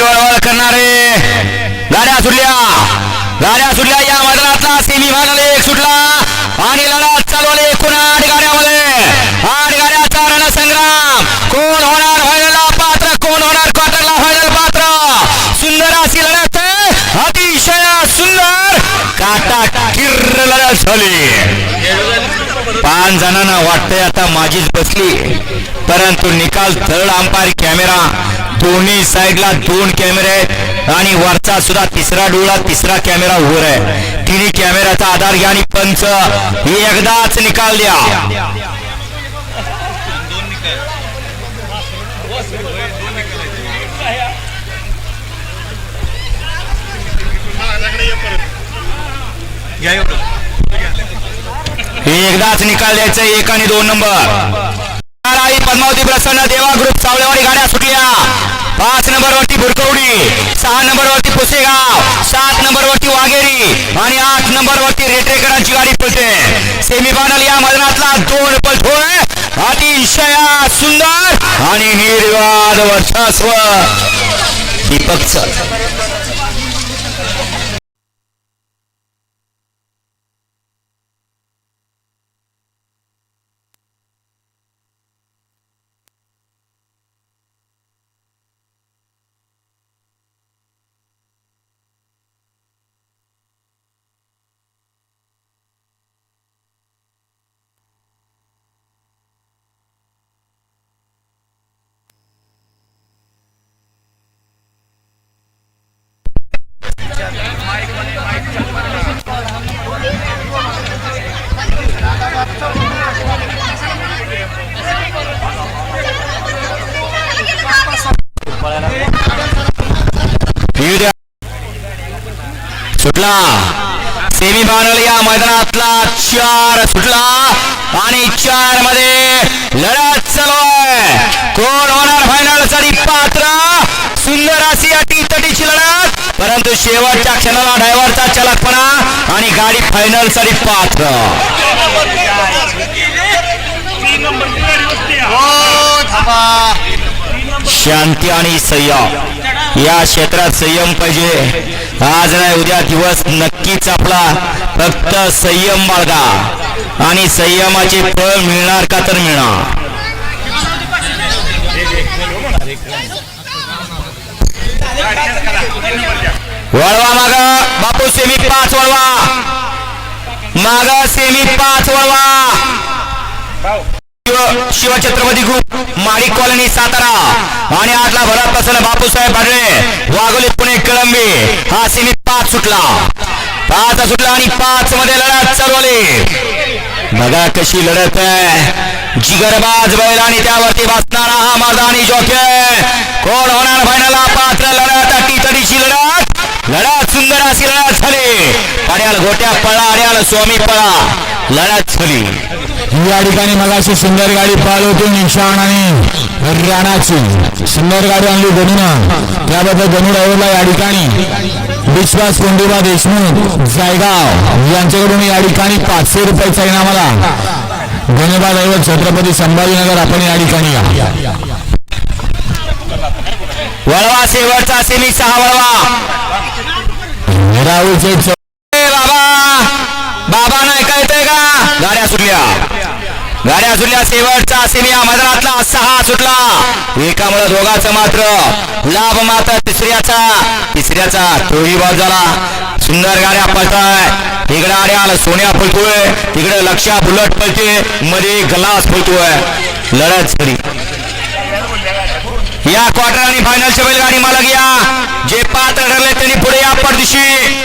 वळवळ करणारे. गाड्या सुटल्या. गाड्या सुटल्या. या मैदानातला सेमी फायनल एक सुटला. आणि लढत चालवले एकूण आठ गाड्यामध्ये. आठ गाड्याचा रणसंग्राम. कोण होणार फायनलला पात्र? कोण होणार क्वार्टरला फायनल पात्र? सुंदर अशी लढत अतिशय सुंदर. काटा किर्र लढत झाली. पाच जणांना वाटतंय आता माझीच बसली. परंतु निकाल थर्ड अंपायर कॅमेरा. दोन्ही साईडला दोन कॅमेरे आहेत आणि वरचा सुद्धा तिसरा डोळा तिसरा कॅमेरा उभर आहे तिन्ही कॅमेऱ्याचा आधार घ्या आणि पंच एकदाच निकाल द्या. एकदाच निकाल द्यायचा एक आणि दोन नंबर. आई पद्मावती प्रसन्न देवा ग्रुप सावळेवाडी गाड्या सुटल्या. पाच नंबर वरती भुरकवडी सहा नंबर वरती पुसेगाव सात नंबर वरती वाघेरी आणि आठ नंबर वरती रेटरेकरांची गाडी सेमी सेमीफायनल या मैदानातला दोन पलटोय अतिशय सुंदर आणि निर्वाद वर्चस्व दीपकचं. सुटला. सेमी फायनल या मैदानातला चार सुटला. आणि चारमध्ये लढा चालू आहे कोण होणार फायनलसाठी पात्र सुंदर अशी अटी तटीची लढत परंतु शेवटच्या क्षणाला ड्रायव्हरचा चलकपणा आणि गाडी फायनलसाठी पात्र. शांती आणि संयम. या क्षेत्रात संयम पाहिजे. आज नाही उद्या दिवस नक्कीच आपला फक्त संयम बाळगा. आणि संयमाचे फळ मिळणार का तर मिळणार. वळवा माग. बापू सेमी पाच वळवा. माग सेमी पाच वळवा. Shiv- Shivchhatrapati group Mali colony Satara. आणि आठला भरत प्रसन्न बापूसाहेब भाडळे. वाघोली पुणे कळंबी. हा सेमी पाच सुटला. पाच सुटला आणि पाच मध्ये लढत चालवली बघा कशी लढत आहे. जिगरबाज बैल आणि त्यावरती बसणारा हा मर्दानी जॉके कोण होणार फायनल पात्र लढत अटी तडीची लढत. लढत सुंदर अशी लढत झाली. पड्याल गोट्या पळा अड्याल स्वामी पळा. लढत झाली. या ठिकाणी मगाशी सुंदर गाडी होती निशाण आणि राणाची. सुंदर गाडी आणली गणूना त्याबद्दल गणू ड्रायव्हरला या ठिकाणी विश्वास कोंडोबा देशमुख जायगाव यांच्याकडून या ठिकाणी पाचशे रुपयाचा इनामाला गणोबा ड्रायव्हर छत्रपती संभाजीनगर आपण या ठिकाणी या. वळवा शेवटचा सेमी सहा वळवा. राहुल ए बाबा! बाबा नाही कळतंय का? गाड्या सुटल्या. गाड्या सुटल्या शेवटचा सेमी या मैदानातला सहा सुटला. एकामुळे दोघाचं मात्र लाभ मात्र तिसऱ्याचा. तिसऱ्याचा तोही बाद झाला. सुंदर गाड्या पळताय. इकडे आड्याला सोन्या फुलतोय तिकडे लक्षा बुलट पळते. मध्ये ग्लास फुलतोय लढत झाली. या क्वार्टर आणि फायनलच्या बैलगाडी मालक या. जे पात्र